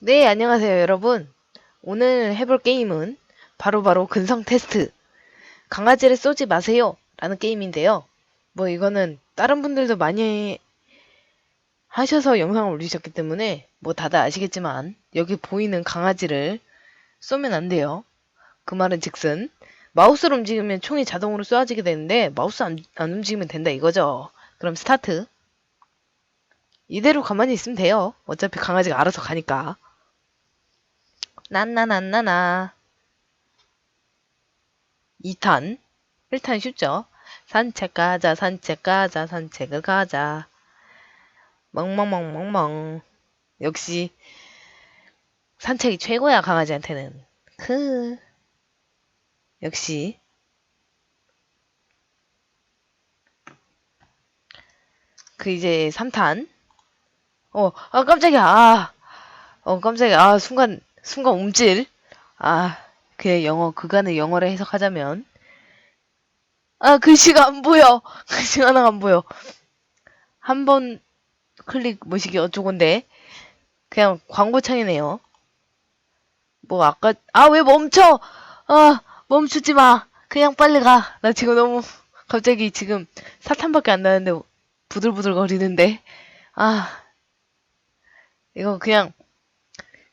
네, 안녕하세요, 여러분. 오늘 해볼 게임은 바로 바로 근성 테스트. 강아지를 쏘지 마세요. 라는 게임인데요. 뭐 이거는 다른 분들도 많이 하셔서 영상을 올리셨기 때문에 뭐 다들 아시겠지만 여기 보이는 강아지를 쏘면 안 돼요. 그 말은 즉슨 마우스로 움직이면 총이 자동으로 쏘아지게 되는데 마우스 안, 안 움직이면 된다 이거죠. 그럼 스타트. 이대로 가만히 있으면 돼요. 어차피 강아지가 알아서 가니까. 난나난나나. 2탄. 1탄 쉽죠? 산책 가자, 산책 가자, 산책을 가자. 멍멍멍멍멍. 역시, 산책이 최고야, 강아지한테는. 크. 역시. 그 이제 3탄. 어, 아, 깜짝이야. 아, 어, 깜짝이야. 아, 순간, 순간 움찔. 아, 그 영어, 그간의 영어를 해석하자면. 아, 글씨가 안 보여. 글씨가 하나가 안 보여. 한 번 클릭 뭐시기 어쩌건데. 그냥 광고창이네요. 뭐, 아까, 아, 왜 멈춰! 아, 멈추지 마. 그냥 빨리 가. 나 지금 너무, 갑자기 지금 사탄밖에 안 나는데, 부들부들 거리는데. 아, 이거 그냥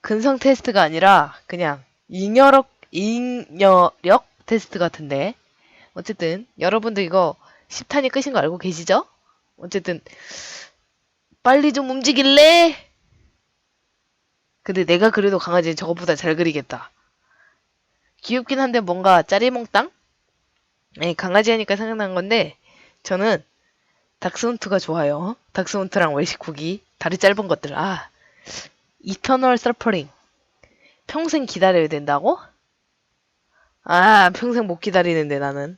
근성 테스트가 아니라 그냥 잉여력 잉여력 테스트 같은데 어쨌든 여러분들 이거 10탄이 끝인 거 알고 계시죠? 어쨌든 빨리 좀 움직일래? 근데 내가 그래도 강아지 저것보다 잘 그리겠다. 귀엽긴 한데 뭔가 짜리몽땅? 네, 강아지 하니까 생각난 건데 저는 닥스훈트가 좋아요. 닥스훈트랑 웰시쿠기 다리 짧은 것들. 아, 이터널 서퍼링. 평생 기다려야 된다고? 아, 평생 못 기다리는데 나는.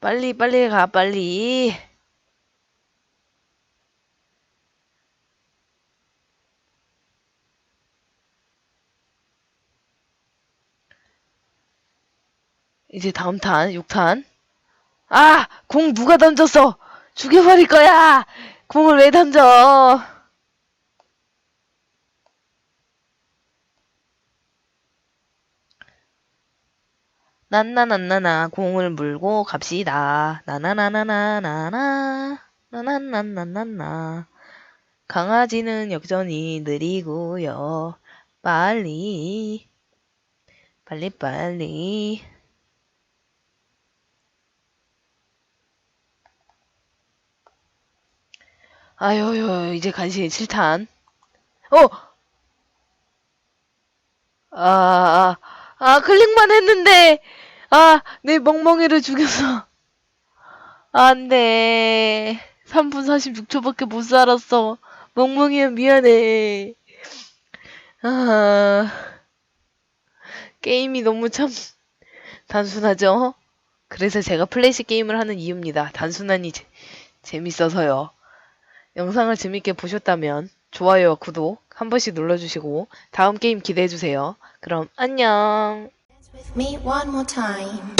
빨리 빨리 가 빨리. 이제 다음 탄, 6탄. 아! 공 누가 던졌어! 죽여버릴 거야! 공을 왜 던져! 난나난나나 공을 물고 갑시다. 나나나나나나나 나나나나나나 강아지는 여전히 느리고요. 빨리 빨리 빨리 아유유 이제 간신히 7탄 어! 아, 아, 아, 클릭만 했는데, 아, 내 멍멍이를 죽여서. 안 돼. 3분 46초밖에 못 살았어. 멍멍이야, 미안해. 아, 게임이 너무 참 단순하죠? 그래서 제가 플래시 게임을 하는 이유입니다. 단순하니 재, 재밌어서요. 영상을 재밌게 보셨다면 좋아요와 구독 한 번씩 눌러주시고 다음 게임 기대해주세요. 그럼 안녕. With me one more time.